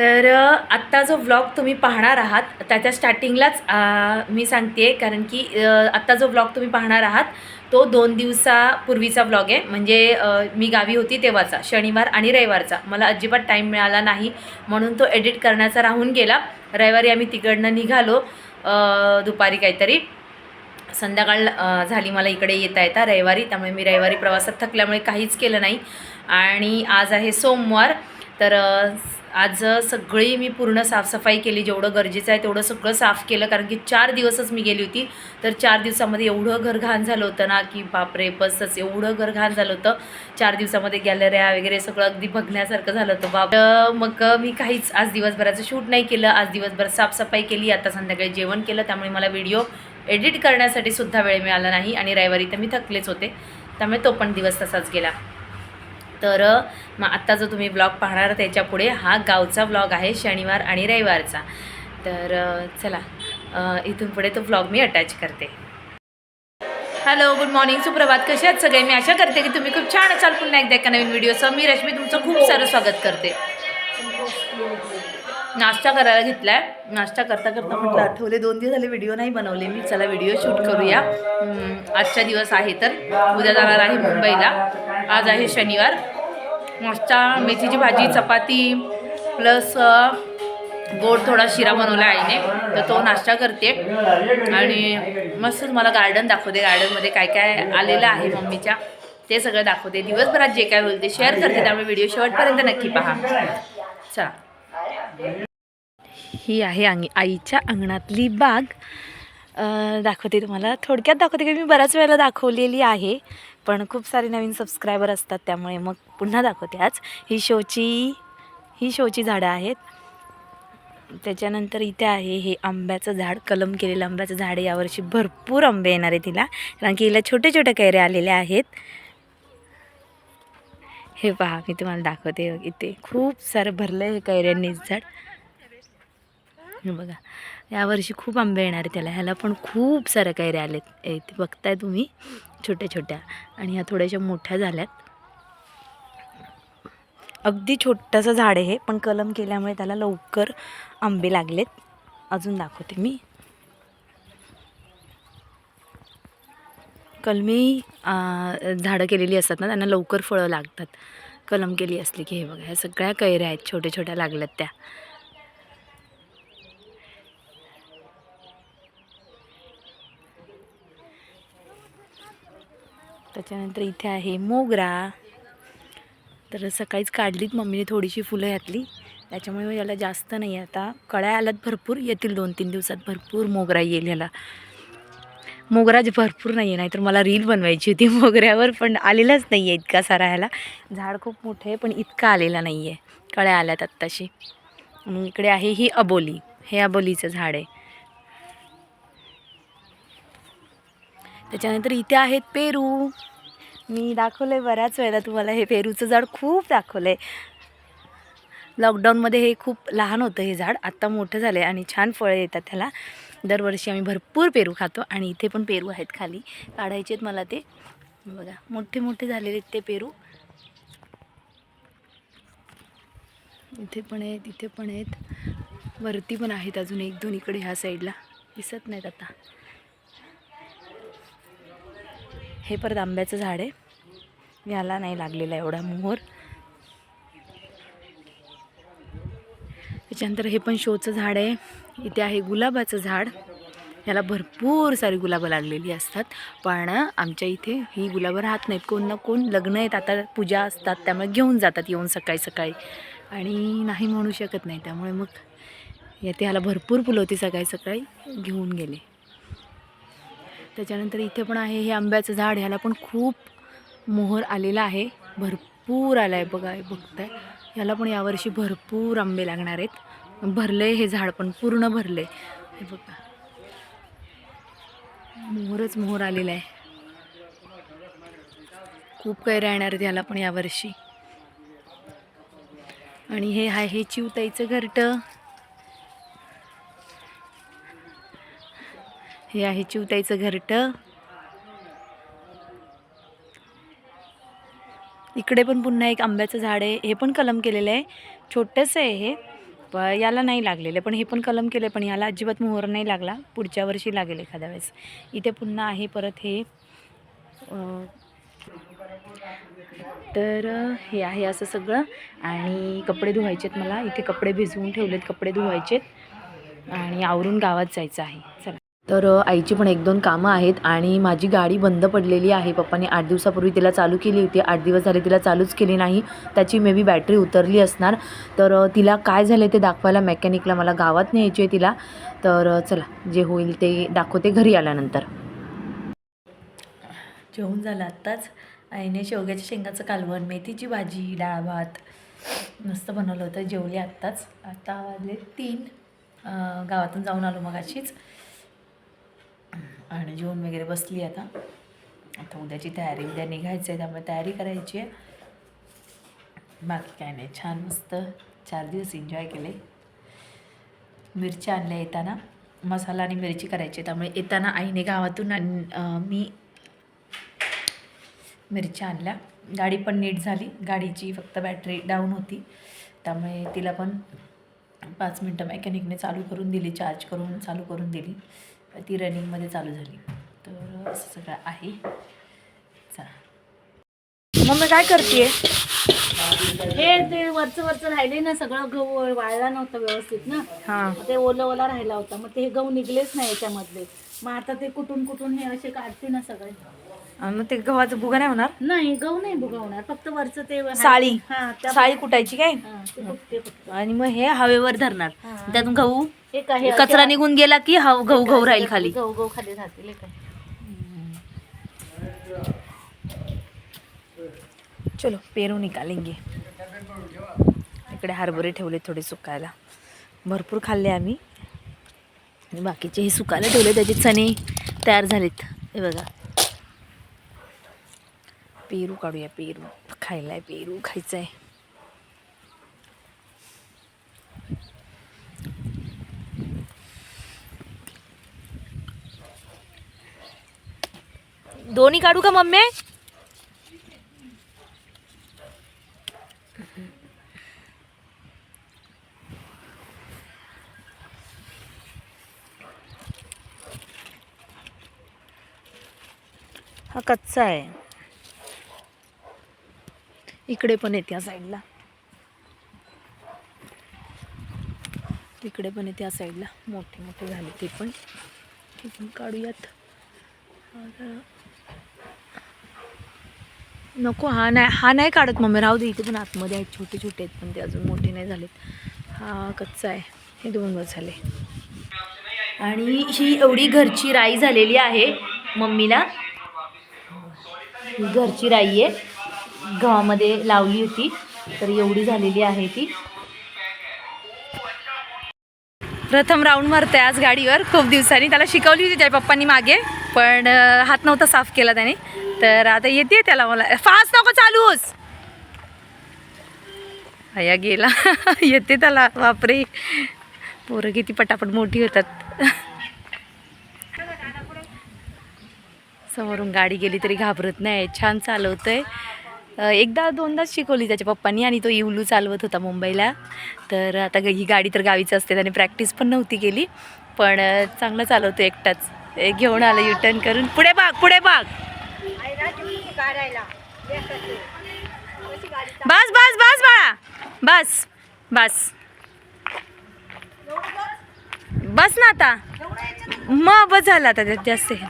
तर आत्ता जो व्लॉग तुम्ही पाहणार आहात त्याच्या स्टार्टिंगलाच मी सांगते कारण की आत्ता जो व्लॉग तुम्ही पाहणार आहात तो दोन दिवसापूर्वीचा व्लॉग आहे. म्हणजे मी गावी होती तेव्हाचा शनिवार आणि रविवारचा. मला अजिबात टाईम मिळाला नाही. म्हणून तो एडिट करण्याचा राहून गेला. रविवारी आम्ही तिकडनं निघालो दुपारी काहीतरी. संध्याकाळ झाली मला इकडे येता येता रविवारी. त्यामुळे मी रविवारी प्रवासात थकल्यामुळे काहीच केलं नाही. आणि आज आहे सोमवार. तर आज सगळी मी पूर्ण साफसफाई केली जेवढं गरजेचं आहे तेवढं सगळं साफ केलं. कारण की चार दिवसच मी गेली होती. तर चार दिवसामध्ये एवढं घर घाण झालं होतं ना की बापरे बसच एवढं घर घाण झालं होतं. चार दिवसामध्ये गॅलऱ्या वगैरे सगळं अगदी बघण्यासारखं झालं होतं. बाप मग मी काहीच आज दिवसभराचं शूट नाही केलं. आज दिवसभर साफसफाई केली. आता संध्याकाळी जेवण केलं. त्यामुळे मला व्हिडिओ एडिट करण्यासाठी सुद्धा वेळ मिळाला नाही आणि रविवारी तर मी थकलेच होते. त्यामुळे तो पण दिवस तसाच गेला. तर मग आत्ता जो तुम्ही ब्लॉग पाहणार त्याच्यापुढे हा गावचा ब्लॉग आहे शनिवार आणि रविवारचा. तर चला इथून पुढे तो ब्लॉग मी अटॅच करते. हॅलो गुड मॉर्निंग सुप्रभात. कसे आहात सगळे? मी आशा करते की तुम्ही खूप छान असाल. पुन्हा एकदा एका नवीन व्हिडिओचं मी रश्मी तुमचं खूप सारं स्वागत करते. नाश्ता करायला घेतला आहे नाश्ता करता करता म्हटलं आठवले दोन दिवस झाले व्हिडिओ नाही बनवले मी. चला व्हिडिओ शूट करूया. आजचा दिवस आहे तर उद्या जाणार आहे मुंबईला. आज आहे शनिवार. नाश्ता मेथीची भाजी चपाती प्लस गोड थोडा शिरा बनवला आईने. तर तो नाश्ता करते. आणि मस्त मला गार्डन दाखवते. गार्डनमध्ये काय काय आलेलं आहे मम्मीच्या ते सगळं दाखवते. दिवसभरात जे काय होईल ते शेअर करते. त्यामुळे व्हिडिओ शेवटपर्यंत नक्की पहा. चला. ही आहे अंग आईच्या अंगणातली बाग. दाखवते तुम्हाला. थोडक्यात दाखवते की मी बऱ्याच वेळेला दाखवलेली आहे पण खूप सारे नवीन सबस्क्रायबर असतात त्यामुळे मग पुन्हा दाखवते आज. ही शोची ही शोची झाडं आहेत. त्याच्यानंतर इथे आहे हे आंब्याचं झाड कलम केलेलं आंब्याचं झाड. यावर्षी भरपूर आंबे येणार आहे तिला. कारण की हिला छोटे छोटे कैऱ्या आलेल्या आहेत. हे पहा मी तुम्हाला दाखवते इथे. खूप सारं भरलं आहे हे झाड. हे बघा यावर्षी खूप आंबे येणार आहे त्याला. ह्याला पण खूप साऱ्या कैऱ्या आलेत. इथे ते बघताय तुम्ही छोट्या छोट्या. आणि ह्या थोड्याशा मोठ्या झाल्यात. अगदी छोटंसं झाड आहे हे पण कलम केल्यामुळे त्याला लवकर आंबे लागलेत. अजून दाखवते मी. कलमी झाडं केलेली असतात ना त्यांना लवकर फळं लागतात. कलम केली असली की हे बघा ह्या सगळ्या कैऱ्या आहेत छोट्या छोट्या लागल्यात त्या. त्याच्यानंतर इथे आहे मोगरा. तर सकाळीच काढलीत मम्मीने थोडीशी फुलं घातली त्याच्यामुळे याला जास्त नाही आता कळ्या आल्यात भरपूर येतील दोन तीन दिवसात भरपूर मोगरा येईल ह्याला. मोगरा भरपूर नाही आहे नाहीतर मला रील बनवायची होती मोगऱ्यावर पण आलेलाच नाही आहे इतका सारा ह्याला. झाड खूप मोठं आहे पण इतका आलेला नाही आहे कळ्या आल्यात आत्ताशी. आणि इकडे आहे ही अबोली. हे अबोलीचं झाड आहे. त्याच्यानंतर इथे आहेत पेरू. मी दाखवलं आहे बऱ्याच वेळेला तुम्हाला हे पेरूचं झाड खूप दाखवलं आहे लॉकडाऊनमध्ये हे खूप लहान होतं हे झाड. आत्ता मोठं झालं आहे आणि छान फळं येतात त्याला. दरवर्षी आम्ही भरपूर पेरू खातो आणि इथे पण पेरू आहेत खाली. काढायचे आहेत मला ते. बघा मोठे मोठे झालेले आहेत ते पेरू. इथे पण आहेत इथे पण आहेत. वरती पण आहेत अजून एक दोन इकडे ह्या साईडला. दिसत नाहीत आता. हे परत आंब्याचं झाड आहे. याला नाही लागलेला एवढा मोहर. त्याच्यानंतर हे पण शोचं झाड आहे. इथे आहे गुलाबाचं झाड. याला भरपूर सारी गुलाबं लागलेली असतात. पण आमच्या इथे ही गुलाबं राहत नाहीत. कोण ना कोण लग्न आहेत. आता पूजा असतात. त्यामुळे घेऊन जातात. येऊन सकाळी सकाळी. आणि नाही म्हणू शकत नाही. त्यामुळे मग येथे ह्याला भरपूर फुलं होती सकाळी सकाळी घेऊन गेले. त्याच्यानंतर इथे पण आहे हे आंब्याचं झाड. ह्याला पण खूप मोहर आलेला आहे. भरपूर आला आहे बघा. बघताय. ह्याला पण यावर्षी भरपूर आंबे लागणार आहेत. भरले हे झाड पण पूर्ण भरले. हे बघा. मोहरच मोहर आलेला आहे. खूप काही राहणार आहेत ह्याला पण यावर्षी. आणि हे आहे हे चिवताईचं घरटं. हे आहे चिवताईचं घरटं. इकडे पण पुन्हा एक आंब्याचं झाड आहे. हे पण कलम केलेलं आहे. छोटंसं आहे हे प याला नाही लागलेलं पण हे पण कलम केले पण याला अजिबात मोहर नाही लागला. पुढच्या वर्षी लागेल एखाद्या वेळेस. इथे पुन्हा आहे परत हे. तर हे आहे असं सगळं. आणि कपडे धुवायचेत मला. इथे कपडे भिजवून ठेवलेत कपडे धुवायचेत आणि आवरून गावात जायचं आहे. चला. तर आईची पण एक दोन कामं आहेत आणि माझी गाडी बंद पडलेली आहे. पप्पाने आठ दिवसापूर्वी तिला चालू केली होती. आठ दिवस झाले तिला चालूच केली नाही. त्याची मे बी बॅटरी उतरली असणार. तर तिला काय झालं ते दाखवायला मेकॅनिकला मला गावात न्यायची आहे तिला. तर चला जे होईल ते दाखवते घरी आल्यानंतर. जेवून झालं आत्ताच. आईने शेवग्याच्या शेंगाचं कालवण मेथीची भाजी डाळ भात मस्त बनवलं होतं. जेवली आत्ताच. आत्ता वाजले तीन. गावातून जाऊन आलो मग अशीच आणि जेवण वगैरे बसली आता. आता उद्याची तयारी उद्या निघायचं आहे त्यामुळे तयारी करायची आहे. बाकी काय नाही छान मस्त चार दिवस एन्जॉय केले. मिरच्या आणल्या येताना. मसाला आणि मिरची करायची त्यामुळे येताना आईने गावातून मी मिरच्या आणल्या. गाडी पण नीट झाली. गाडीची फक्त बॅटरी डाऊन होती. त्यामुळे तिला पण पाच मिनटं मेकॅनिकने चालू करून दिली चार्ज करून चालू करून दिली. ती रनिंगमध्ये चालू झाली. तर असं सगळं आहे. चला. मम्मी काय करते हे ते वरचं वरचं राहिले ना सगळं गहू वाळला नव्हता व्यवस्थित ना. हां. ते ओला ओला राहिला होता. मग ते गहू निघलेच नाही याच्यामधले. मग आता ते कुठून कुठून हे असे काढते ना सगळे. मग ते गव्हाचं भुगा नाही होणार? नाही गहू नाही भुगवणार. फक्त वरचं ते साळी. हा त्या साळी कुटायची काय? हा, ते फुटते फक्त आणि मग हे हवेवर धरणार. हा. त्यातून गहू? हे काय हे कचरा अशा- निघून गेला की हव गहू गहू राहील खाली? गहू गहू खाली राहतील हे काय. चलो पेरू निकालेंगे. इकडे हरभरे ठेवले थोडे सुकायला. भरपूर खाल्ले आम्ही. आणि बाकीचे हे सुकायला ठेवले त्याचे चणे तयार झालेत. हे बघा. पेरू काढूया पेरू खायला आहे पेरू खायचं आहे दोन्ही काढू का मम्मी हा कच्चा आहे इकडे पण आहेत या साईडला. तिकडे पण आहेत या साईडला. मोठे मोठे झाले ते पण. ते पण काढूयात. नको हा नाही हा नाही काढत मम्मी. राहू दे इथे पण आतमध्ये आहेत छोटे छोटे आहेत पण ते अजून मोठे नाही झालेत. हा कच्चा आहे. हे दोन वर्ष झाले. आणि ही एवढी घरची राई झालेली आहे मम्मीला. ही घरची राई आहे. गव्हामध्ये लावली होती. तर एवढी झालेली आहे ती. प्रथम राऊंड मारते आज गाडीवर. खूप दिवसांनी त्याला शिकवली होती त्याच्या पप्पांनी मागे. पण हात नव्हता साफ केला त्याने. तर आता येते त्याला मला. फास्ट नको चालूच! हया गेला. येते त्याला. बापरे! पोरं किती पटापट मोठी होतात. समोरून गाडी गेली तरी घाबरत नाही. छान चालवतंय. एकदा दोनदाच शिकवली त्याच्या पप्पांनी आणि तो इवलू चालवत होता मुंबईला. तर आता ही गाडी तर गावीच असते त्याने प्रॅक्टिस पण नव्हती केली. पण चांगलं चालवतो एकटाच. घेऊन आलं युटर्न करून. पुढे बाग पुढे बाग बस बस बस बाळा. बस बस. बस ना आता. मग बस झालं आता जास्त. आहे.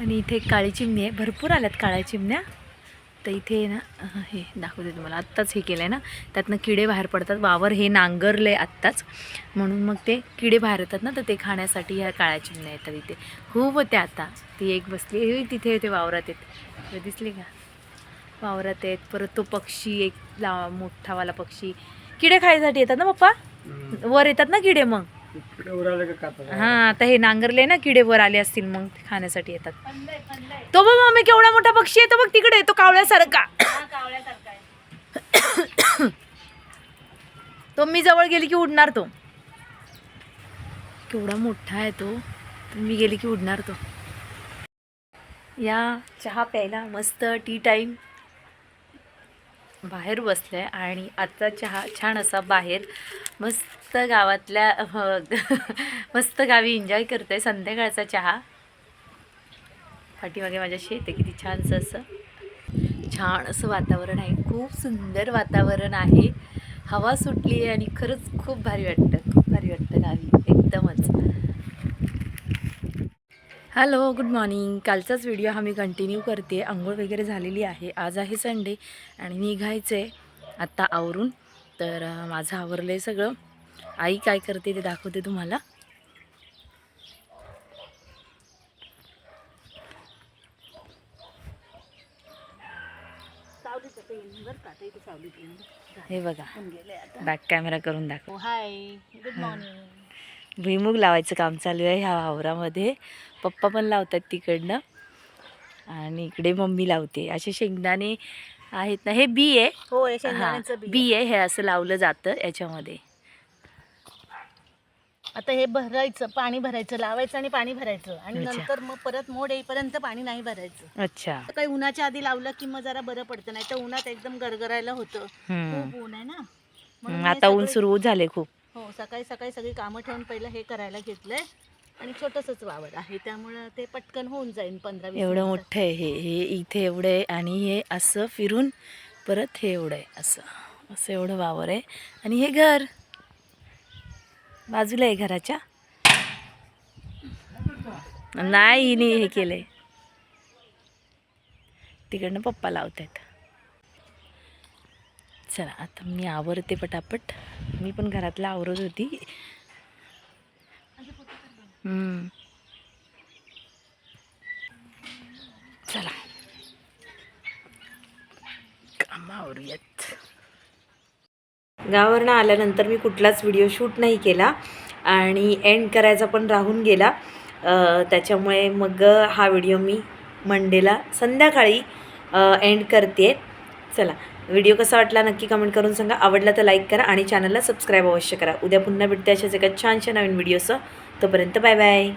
आणि इथे काळी चिमणी आहे. भरपूर आल्यात काळ्या चिमण्या. तर इथे ना हे दाखवते तुम्हाला. आत्ताच हे केलं आहे ना. त्यातनं किडे बाहेर पडतात. वावर हे नांगरलं आहे आत्ताच. म्हणून मग ते किडे बाहेर येतात ना तर ते खाण्यासाठी ह्या काळ्या चिमण्या येतात इथे. खूप होत्या आता. ती एक बसली. हे तिथे ते वावरात येत. दिसली का? वावरात आहेत परत तो पक्षी एक ला मोठावाला पक्षी. किडे खायसाठी येतात ना पप्पा? वर येतात ना किडे मग? हा आता हे नांगरले ना किडे वर आले असतील मग ते खाण्यासाठी येतात. तो बघ मम्मी केवढा मोठा पक्षी येतो बघ तिकडे तो कावळ्यासारखा. तो मी जवळ गेली की उडणार तो. केवढा मोठा आहे तो. मी गेली की उडणार तो. या चहा प्यायला मस्त टी टाईम बाहेर बसलं आहे आणि आजचा चहा छान असा बाहेर मस्त गावातल्या हो, मस्त गावी एन्जॉय करते संध्याकाळचा चहा. पाठीमागे माझ्या शेत आहे किती छानसं असं. छान असं वातावरण आहे. खूप सुंदर वातावरण आहे. हवा सुटली आहे आणि खरंच खूप भारी वाटतं. खूप भारी वाटतं गावी. एकदमच. हॅलो गुड मॉर्निंग कालचाच व्हिडिओ हा मी कंटिन्यू करते. आंघोळ वगैरे झालेली आहे. आज आहे संडे आणि निघायचं आहे आत्ता आवरून. तर माझं आवरलं आहे सगळं. आई काय करते ते दाखवते तुम्हाला. हे बघा. बॅक कॅमेरा करून दाखव. हाय गुड मॉर्निंग भुईमुग लावायचं काम चालू आहे ह्या वावरामध्ये. पप्पा पण लावतात तिकडनं. आणि इकडे मम्मी लावते. असे शेंगदाणे आहेत ना. हे बी आहे. हो शेंगदाण्याचं बी बी आहे. हे असं लावलं जातं याच्यामध्ये. आता हे भरायचं पाणी भरायचं लावायचं आणि पाणी भरायचं. आणि अच्छा. नंतर मग परत मोड येईपर्यंत पाणी नाही भरायचं. अच्छा. काही उन्हाच्या आधी लावलं की मग जरा बरं पडतं नाही तर उन्हात एकदम गरगरायला होतं. हम्म. खूप ऊन आहे ना. म्हणून हम्म, हे आता ऊन सगळं- सुरू झाले खूप. हो सकाळी सकाळी सगळी कामं ठेवून पहिलं हे करायला घेतलंय. आणि छोटंसंच वावर आहे. त्यामुळं ते पटकन होऊन जाईल पंधरा वीस एवढं मिनिटात. मोठं आहे हे. हे इथे एवढं आहे आणि हे असं फिरून परत हे एवढं आहे असं. असं एवढं वावर आहे. आणि हे घर. बाजूला आहे घराच्या. नाही हिने हे केलंय. तिकडनं पप्पा लावत आहेत चला आता मी आवरते पटापट. मी पण घरातलं आवरत होती. हम्म. चला. कामावरूयात. गावावरनं आल्यानंतर मी कुठलाच व्हिडिओ शूट नाही केला आणि एंड करायचा पण राहून गेला. अ, त्याच्यामुळे मग हा व्हिडिओ मी मंडेला संध्याकाळी एंड करते चला. व्हिडिओ कसा वाटला नक्की कमेंट करून सांगा. आवडला तर लाईक करा आणि चॅनलला सबस्क्राईब अवश्य करा. उद्या पुन्हा भेटते अशाच एका छानशा नवीन व्हिडिओचं तोपर्यंत बाय बाय.